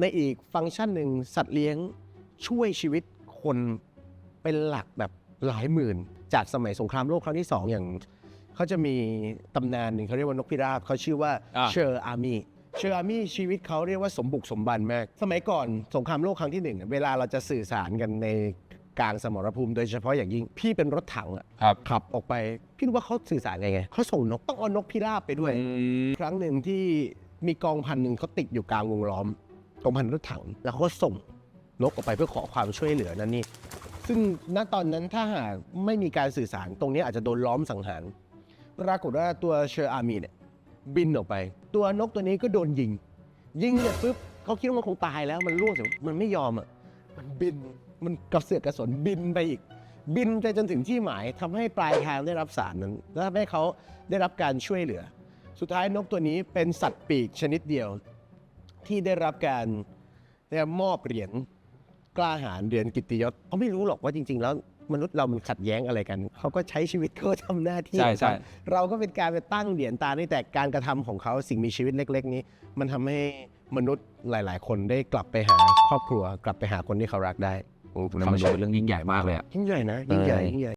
ในอีกฟังก์ชันหนึ่งสัตว์เลี้ยงช่วยชีวิตคนเป็นหลักแบบหลายหมื่น จากสมัยสงครามโลกครั้งที่สองอย่างเขาจะมีตำนานหนึ่งเขาเรียกว่านกพิราบเขาชื่อว่าอ่า เชอร์อาร์มี่เชอร์อาร์มี่ชีวิตเขาเรียกว่าสมบุกสมบันมาก สมัยก่อนสงครามโลกครั้งที่หนึ่งเวลาเราจะสื่อสารกันในกลางสมรภูมิ โดยเฉพาะอย่างยิ่งพี่เป็นรถถังอะครับขับออกไป พี่รู้ว่าเขาสื่อสารไงไงเขาส่งนกต้องเอานกพิราบไปด้วย ครั้งหนึ่งที่มีกองพันหนึ่งเขาติดอยู่กลางวงล้อม กองพันรถถัง แล้วก็ส่งนกออกไปเพื่อขอความช่วยเหลือนั่นนี่ ซึ่งณตอนนั้นถ้าหากไม่มีการสื่อสารตรงนี้อาจจะโดนล้อมสังหาร ปรากฏว่าตัวเชอร์อามีเนี่ยบินออกไป ตัวนกตัวนี้ก็โดนยิง ยิงเนี่ยปุ๊บเขาคิดว่ามันคงตายแล้วมันร่วงเสร็จมันไม่ยอมอะมันบินมันกระเสือกกระสนบินไปอีก บินไปจนถึงที่หมายทำให้ปลายทางได้รับสารนั้นและทำให้เขาได้รับการช่วยเหลือ สุดท้ายนกตัวนี้เป็นสัตว์ปีกชนิดเดียว ที่ได้รับการได้รับมอบเหรียญกล้าหาญเหรียญกิตติยศเขาไม่รู้หรอกว่าจริง ๆ แล้วมนุษย์เรามันขัดแย้งอะไรกัน เขาก็ใช้ชีวิตเขาทำหน้าที่ใช่ใช่ของเขาเราก็เป็นการไปตั้งเหรียญตานี่แต่การกระทำของเขาสิ่งมีชีวิตเล็ก ๆ นี้ มันทำให้มนุษย์หลาย ๆ คนได้กลับไปหาครอบครัว กลับไปหาคนที่เขารักได้โอ้ผมทำมันดูเป็นเรื่องยิ่งใหญ่มากเลยอะ ยิ่งใหญ่นะยิ่งใหญ่เออยิ่งใหญ่